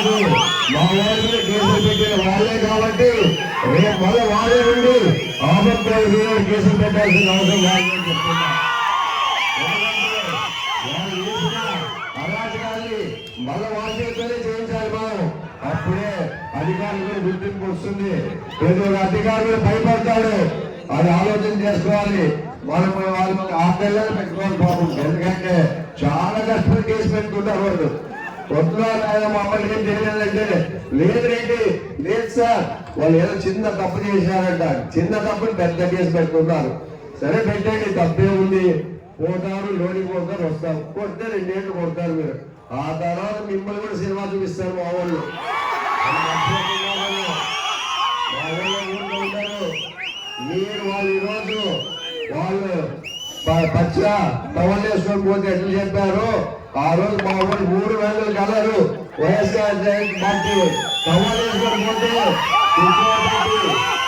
మా వాళ్ళ మీద కేసులు పెట్టిన వాళ్ళే కాబట్టి రేపు మళ్ళీ వాళ్ళే ఉండి ఆపత్కాయ మీద కేసులు పెట్టాల్సిన అవసరం లేదని చెప్తున్నా. ఎందుకంటే వాళ్ళు మళ్ళీ వాళ్ళ చేయించాలి మనం అప్పుడే అధికారులు కూడా గుర్తింపు వస్తుంది. ప్రతి ఒక్క అధికారులు భయపడతాడు. అది ఆలోచన చేసుకోవాలి. మనం వాళ్ళు ఆ పిల్లలు పెట్టుకోవాలి పాపం. ఎందుకంటే చాలా కష్టపడి కేసు పెట్టుకుంటారు వాళ్ళు. పొద్దున మా మమ్మల్ని ఏం తెలియదంటే లేదు రేంటి లేదు సార్. వాళ్ళు ఏదో చిన్న తప్పు చేశారంట. చిన్న తప్పుని పెద్ద కేసు పెట్టుకున్నారు సరే పెట్టండి తప్పే ఉంది. పోతారు లోనికి పోతారు వస్తారు. కొడితే రెండేళ్ళు కొడతారు మీరు. ఆ తర్వాత మిమ్మల్ని కూడా సినిమా చూపిస్తారు మా వాళ్ళు. వాళ్ళు ఉంటారు. మీరు వాళ్ళు ఈరోజు వాళ్ళు పచ్చ పవన్ వేసుకొని పోతే ఎట్లు చెప్పారు? ఆ రోజు మా ఊరు మూడు వేలు కలరు. వైఎస్ఆర్ పార్టీ. పవన్ వేసుకొని పోతే